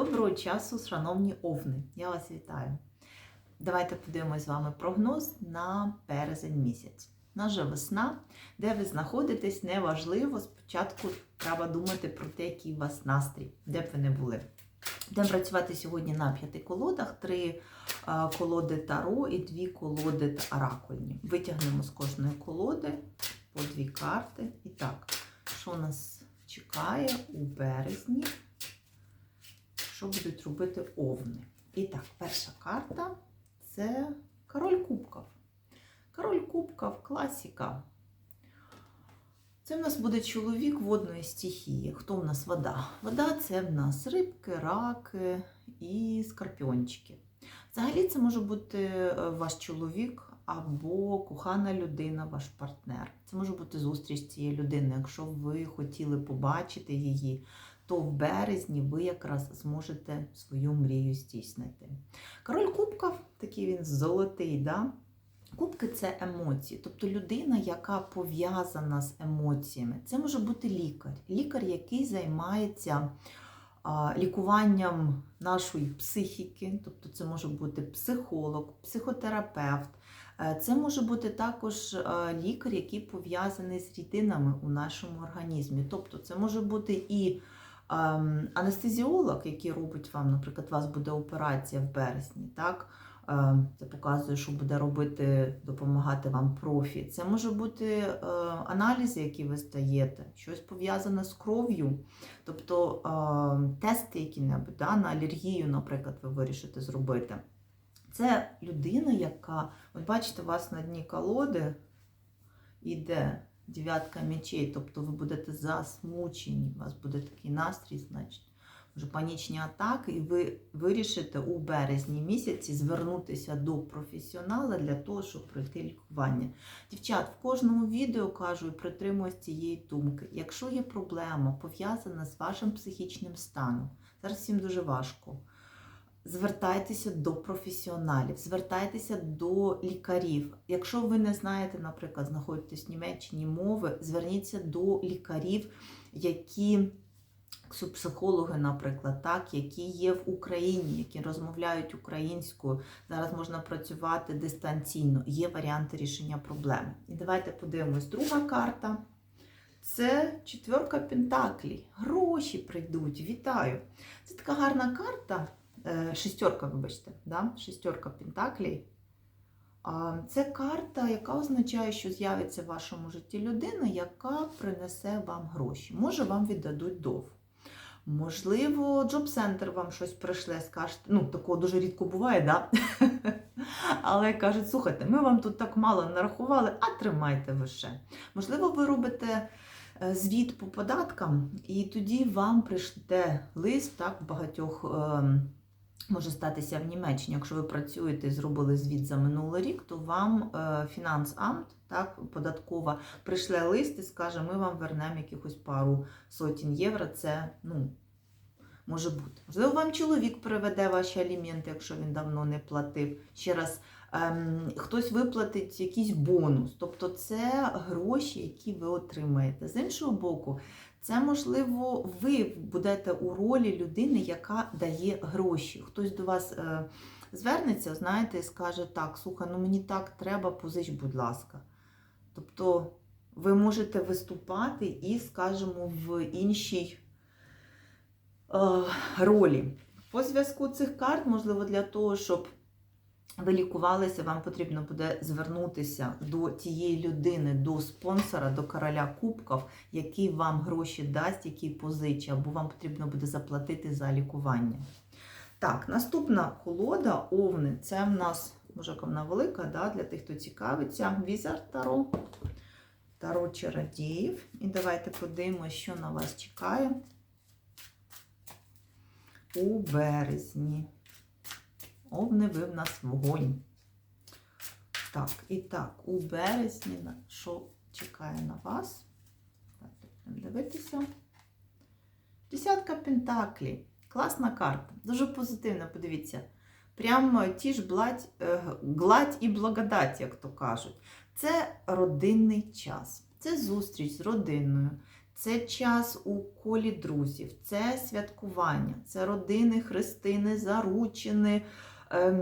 Доброго часу, шановні овни! Я вас вітаю. Давайте подивимось з вами прогноз на березень місяць. Наша весна, де ви знаходитесь, неважливо. Спочатку треба думати про те, який у вас настрій, де б ви не були. Будемо працювати сьогодні на п'яти колодах: три е, колоди таро і дві колоди оракульні. Витягнемо з кожної колоди по дві карти. І так, що нас чекає у березні? Що будуть робити овни? І так, перша карта це король кубків. Король кубків класіка. Це в нас буде чоловік водної стихії. Хто в нас вода? Вода це в нас рибки, раки і скорпіончики. Взагалі, це може бути е, ваш чоловік або кохана людина, ваш партнер. Це може бути зустріч цієї людини. Якщо ви хотіли побачити її, то в березні ви якраз зможете свою мрію здійснити. Король кубків, такий він золотий, да? Кубки це емоції, тобто людина, яка пов'язана з емоціями. Це може бути лікар, лікар, який займається лікуванням нашої психіки, тобто це може бути психолог, психотерапевт. Е, Це може бути також е, лікар, який пов'язаний з рідинами у нашому організмі. Тобто це може бути і анестезіолог, який робить вам, наприклад, у вас буде операція в березні. так? Е, Це показує, що буде робити, допомагати вам профі. Це може бути е, аналізи, які ви здаєте, щось пов'язане з кров'ю, тобто е, тести які-небудь да, на алергію, наприклад, ви вирішите зробити. Це людина, яка, от бачите, у вас на дні колоди йде дев'ятка мечей, тобто ви будете засмучені, у вас буде такий настрій, значить, може панічні атаки, і ви вирішите у березні місяці звернутися до професіонала для того, щоб пройти лікування. Дівчат, в кожному відео кажу і притримуюсь цієї думки. Якщо є проблема пов'язана з вашим психічним станом, зараз всім дуже важко. Звертайтеся до професіоналів, звертайтеся до лікарів. Якщо ви не знаєте, наприклад, знаходитесь в Німеччині мови, зверніться до лікарів, які психологи, наприклад, так, які є в Україні, які розмовляють українською. Зараз можна працювати дистанційно. Є варіанти рішення проблем. І давайте подивимось. Друга карта. Це четверка пентаклей. Гроші прийдуть. Вітаю! Це така гарна карта. Е, Шестерка, вибачте, да? шестерка пентаклей. Це карта, яка означає, що з'явиться в вашому житті людина, яка принесе вам гроші. Може, вам віддадуть дов. Можливо, джоб-центр вам щось прийшле, скажете. Ну, такого дуже рідко буває, да? Але кажуть, слухайте, ми вам тут так мало нарахували, а тримайте ви ще. Можливо, ви робите е, звіт по податкам, і тоді вам прийште лист так, багатьох. ем, Може статися в Німеччині, якщо ви працюєте і зробили звіт за минулий рік, то вам е, фінансамт, так, податкова, прийшле лист і скаже, ми вам вернемо якихось пару сотень євро. Це ну, може бути. Можливо, вам чоловік переведе ваші аліменти, якщо він давно не платив. Ще раз, ем, хтось виплатить якийсь бонус. Тобто це гроші, які ви отримаєте. З іншого боку, це, можливо, ви будете у ролі людини, яка дає гроші. Хтось до вас е, звернеться, знаєте, і скаже, так, слухай, ну мені так треба, позич, будь ласка. Тобто ви можете виступати і, скажімо, в іншій е, ролі. По зв'язку цих карт, можливо, для того, щоб ви лікувалися, вам потрібно буде звернутися до тієї людини, до спонсора, до короля кубків, який вам гроші дасть, який позичить, або вам потрібно буде заплатити за лікування. Так, наступна колода овни. Це в нас, може, вона велика, да, для тих, хто цікавиться. Візар Таро, Таро чародіїв. І давайте подивимося, що на вас чекає у березні. Овни ви в нас вогонь. Так, і так, у березні, що чекає на вас? Давайте дивитися. Десятка пентаклей. Класна карта. Дуже позитивна, подивіться. Прямо ті ж бладь, е, гладь і благодать, як то кажуть. Це родинний час. Це зустріч з родиною. це час у колі друзів, це святкування, це родини, хрестини, заручини,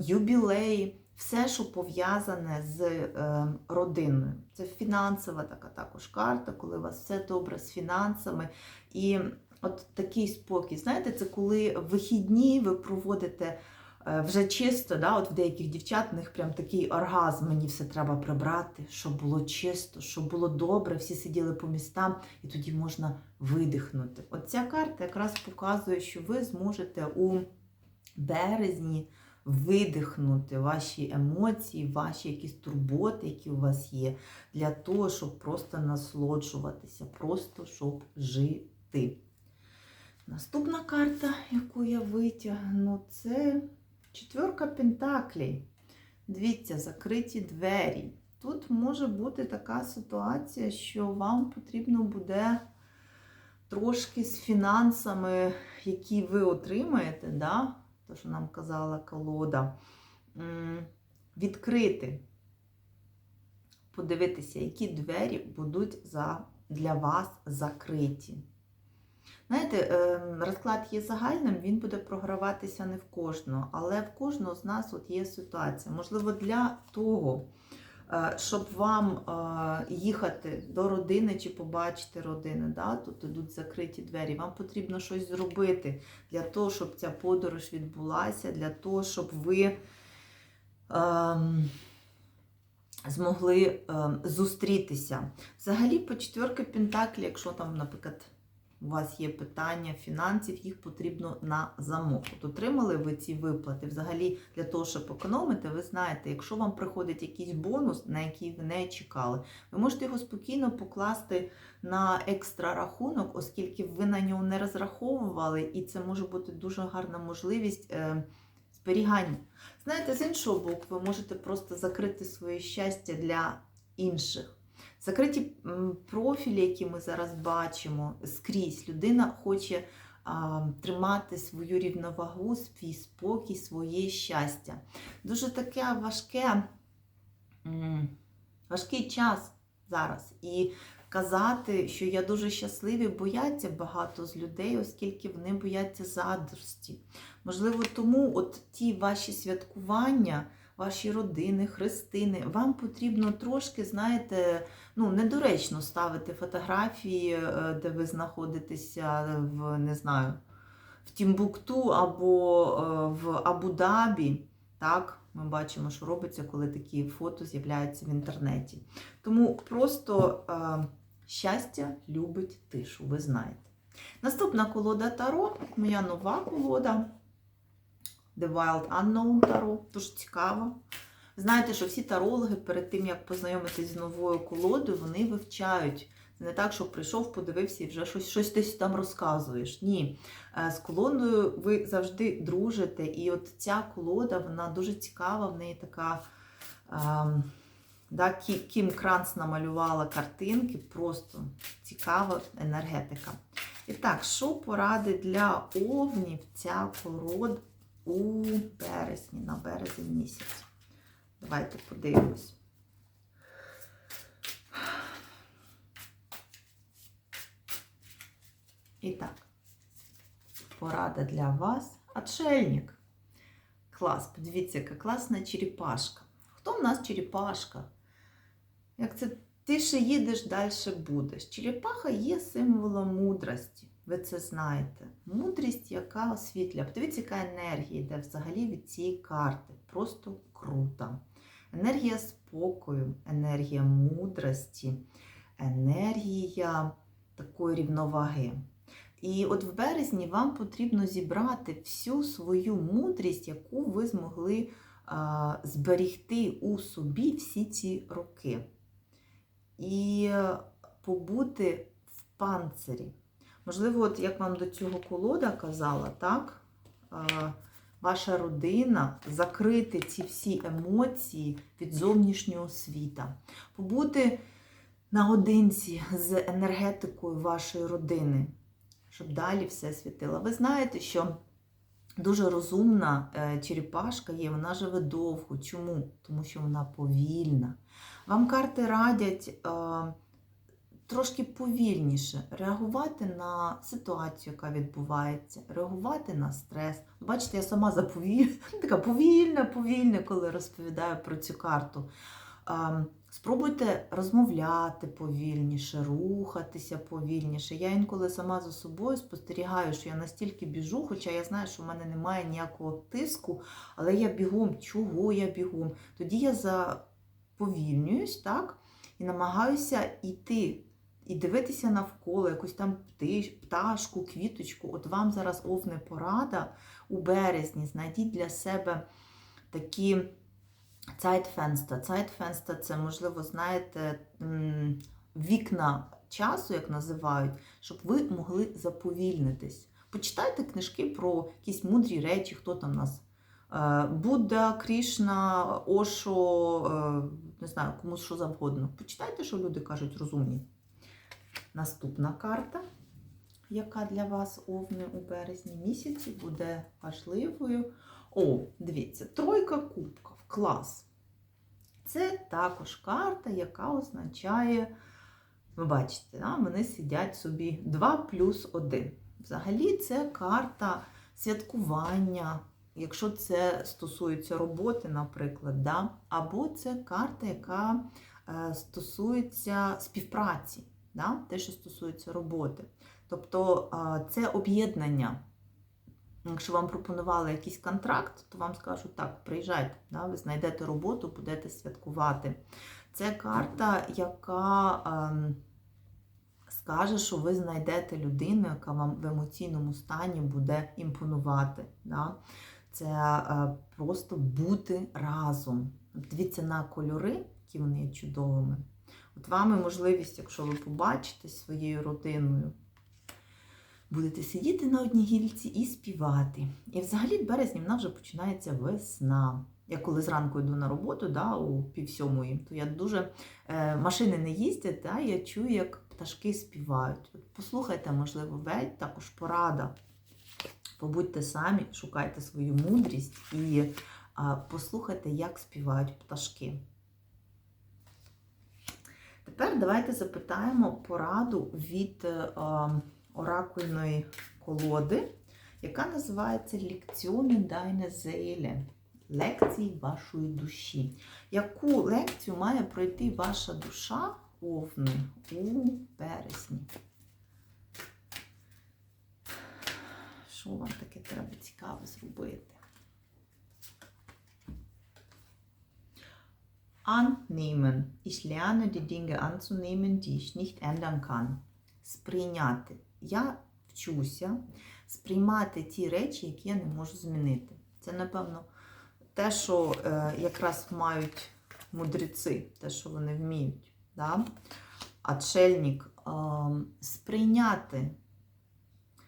юбілеї. Все, що пов'язане з ем, родиною. Це фінансова така також карта, коли у вас все добре з фінансами. І от такий спокій. Знаєте, це коли вихідні ви проводите е, вже чисто, да, от в деяких дівчат в них прям такий оргазм, мені все треба прибрати, щоб було чисто, щоб було добре, всі сиділи по містам, і тоді можна видихнути. От ця карта якраз показує, що ви зможете у березні видихнути ваші емоції, ваші якісь турботи, які у вас є, для того, щоб просто насолоджуватися, просто щоб жити. Наступна карта, яку я витягну, це четверка Пентаклей. Дивіться, закриті двері. Тут може бути така ситуація, що вам потрібно буде трошки з фінансами, які ви отримаєте, да? То, що нам казала колода, відкрити, подивитися, які двері будуть за, для вас закриті. Знаєте, е, розклад є загальним, він буде програватися не в кожного, але в кожного з нас от є ситуація. Можливо, для того, щоб вам е, їхати до родини чи побачити родину, да, тут ідуть закриті двері, вам потрібно щось зробити для того, щоб ця подорож відбулася, для того, щоб ви ем, змогли ем, зустрітися. Взагалі, по четверки Пентаклі, якщо там, наприклад, у вас є питання фінансів, їх потрібно на замок. От отримали ви ці виплати. Взагалі, для того, щоб економити, ви знаєте, якщо вам приходить якийсь бонус, на який ви не чекали, ви можете його спокійно покласти на екстра рахунок, оскільки ви на нього не розраховували, і це може бути дуже гарна можливість е, зберігання. Знаєте, з іншого боку, ви можете просто закрити своє щастя для інших. Закриті профілі, які ми зараз бачимо скрізь, людина хоче а, тримати свою рівновагу, свій спокій, своє щастя. Дуже таке важке, важкий час зараз. І казати, що я дуже щасливий, бояться багато з людей, оскільки вони бояться заздрості. Можливо, тому от ті ваші святкування, ваші родини, хрестини, вам потрібно трошки, знаєте, ну, недоречно ставити фотографії, е, де ви знаходитеся в, не знаю, в Тімбукту або е, в Абу-Дабі. Так, ми бачимо, що робиться, коли такі фото з'являються в інтернеті. Тому просто е, щастя любить тишу, ви знаєте. Наступна колода Таро, моя нова колода. The Wild Unknown Таро. Дуже цікаво. Знаєте, що всі тарологи перед тим, як познайомитись з новою колодою, вони вивчають. Це не так, що прийшов, подивився і вже щось щось ти там розказуєш. Ні. Е, З колодою ви завжди дружите. І от ця колода, вона дуже цікава, в неї така. Ем, да, Кім Кранц намалювала картинки, просто цікава енергетика. І так, що поради для овнів ця колода у березні, на березень місяць? Давайте подивимось. І так, порада для вас. Отшельник. Клас, подивіться, яка класна черепашка. Хто в нас черепашка? Як це ти ще їдеш, далі будеш. Черепаха є символом мудрості. Ви це знаєте. Мудрість, яка освітля. Подивіться, яка енергія йде взагалі від цієї карти. Просто круто. Енергія спокою, енергія мудрості, енергія такої рівноваги. І от в березні вам потрібно зібрати всю свою мудрість, яку ви змогли а, зберігти у собі всі ці роки. І побути в панцирі. Можливо, от як вам до цього колода казала, так? Ваша родина, закрити ці всі емоції від зовнішнього світа, побути наодинці з енергетикою вашої родини, щоб далі все світило. Ви знаєте, що дуже розумна е, черепашка є, вона живе довго. Чому? Тому що вона повільна. Вам карти радять. Трошки повільніше реагувати на ситуацію, яка відбувається, реагувати на стрес. Бачите, я сама заповіль... така повільна, повільна, коли розповідаю про цю карту. Ем, Спробуйте розмовляти повільніше, рухатися повільніше. Я інколи сама за собою спостерігаю, що я настільки біжу, хоча я знаю, що в мене немає ніякого тиску, але я бігом, чого я бігом? Тоді я заповільнююсь, так? І намагаюся йти і дивитися навколо, якусь там пташку, квіточку. От вам зараз овне порада у березні. Знайдіть для себе такі. Zeitfenster. Zeitfenster – це, можливо, знаєте, вікна часу, як називають, щоб ви могли заповільнитись. Почитайте книжки про якісь мудрі речі, хто там нас. Е, Будда, Крішна, Ошо, е, не знаю, комусь що завгодно. Почитайте, що люди кажуть розумні. Наступна карта, яка для вас овни у березні місяці, буде важливою. О, дивіться, тройка кубків, клас. Це також карта, яка означає, ви бачите, да, вони сидять собі 2 плюс 1. Взагалі, це карта святкування, якщо це стосується роботи, наприклад, да, або це карта, яка е, стосується співпраці, да, те, що стосується роботи. Тобто е, це об'єднання. Якщо вам пропонували якийсь контракт, то вам скажуть, так, приїжджайте, да, ви знайдете роботу, будете святкувати. Це карта, яка ем, скаже, що ви знайдете людину, яка вам в емоційному стані буде імпонувати. Да? Це е, просто бути разом. Дивіться на кольори, які вони є чудовими. От вами можливість, якщо ви побачите своєю родиною, будете сидіти на одній гільці і співати. І взагалі в березні в нас вже починається весна. Я коли зранку йду на роботу, да, у пів то я дуже е, машини не їздять, да, я чую, як пташки співають. От послухайте, можливо, ведь також порада. Побудьте самі, шукайте свою мудрість і е, послухайте, як співають пташки. Тепер давайте запитаємо пораду від е, оракульної колоди, яка називається Лекціони Deine Seele. Лекції вашої душі. Яку лекцію має пройти ваша душа овни у березні? Що вам таке треба цікаве зробити? Annehmen. Ich lerne die Dinge anzunehmen, die ich nicht ändern kann. Сприйняти. Я вчуся сприймати ті речі, які я не можу змінити. Це, напевно, те, що е, якраз мають мудреці, те, що вони вміють. Да? Отшельник е, сприйняти,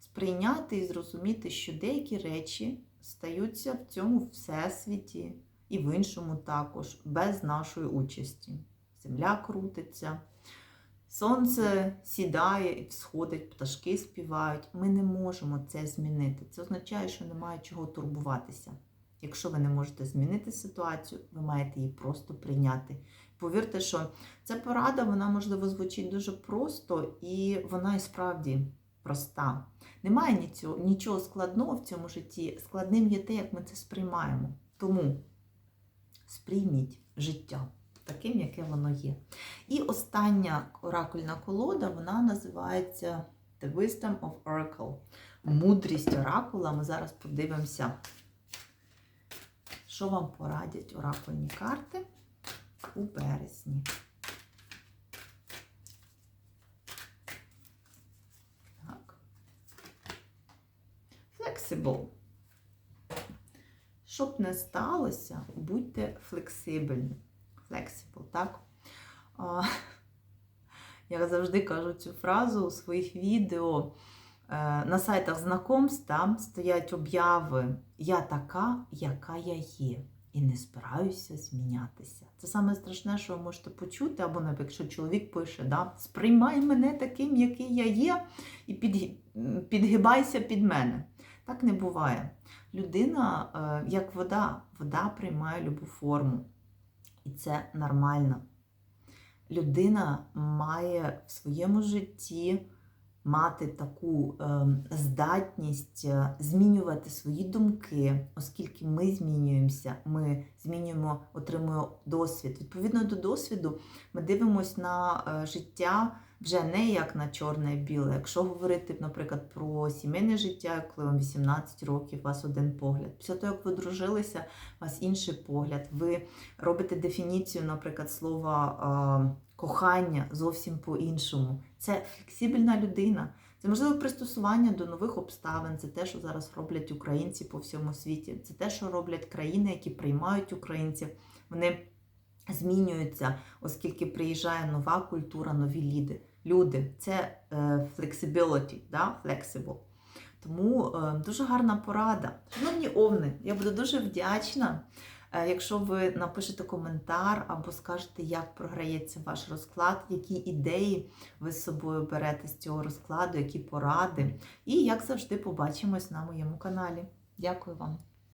сприйняти і зрозуміти, що деякі речі стаються в цьому всесвіті і в іншому також, без нашої участі. Земля крутиться. Сонце сідає і всходить, пташки співають. Ми не можемо це змінити. Це означає, що немає чого турбуватися. Якщо ви не можете змінити ситуацію, ви маєте її просто прийняти. Повірте, що ця порада, вона, можливо, звучить дуже просто, і вона і справді проста. Немає нічого, складного в цьому житті. Складним є те, як ми це сприймаємо. Тому сприйміть життя таким, яке воно є. І остання оракульна колода, вона називається The Wisdom of Oracle. Мудрість оракула. Ми зараз подивимося, що вам порадять оракульні карти у березні. Так. Flexible. Щоб не сталося, будьте флексибельні. Flexible, так? Я завжди кажу цю фразу у своїх відео. Е, На сайтах знакомств там стоять обяви Я така, яка я є, і не збираюся змінятися. Це саме страшне, що ви можете почути, або навіть якщо чоловік пише, да, сприймай мене таким, який я є, і підгибайся під мене. Так не буває. Людина, е, як вода, вода приймає любу форму. І це нормально. людина має в своєму житті мати таку ем, здатність е, змінювати свої думки, оскільки ми змінюємося, ми змінюємо, отримуємо досвід. Відповідно до досвіду, ми дивимося на е, життя вже не як на чорне і біле. Якщо говорити, наприклад, про сімейне життя, коли вам 18 років, у вас один погляд. Після того, як ви дружилися, у вас інший погляд. Ви робите дефініцію, наприклад, слова кохання зовсім по-іншому. Це флексибельна людина. Це можливе пристосування до нових обставин. Це те, що зараз роблять українці по всьому світі. Це те, що роблять країни, які приймають українців. Вони змінюються, оскільки приїжджає нова культура, нові ліди. Люди. Це е, flexibility, да? flexible. Тому е, дуже гарна порада. Шановні овни, я буду дуже вдячна, е, якщо ви напишете коментар або скажете, як програється ваш розклад, які ідеї ви з собою берете з цього розкладу, які поради. І як завжди, побачимось на моєму каналі. Дякую вам.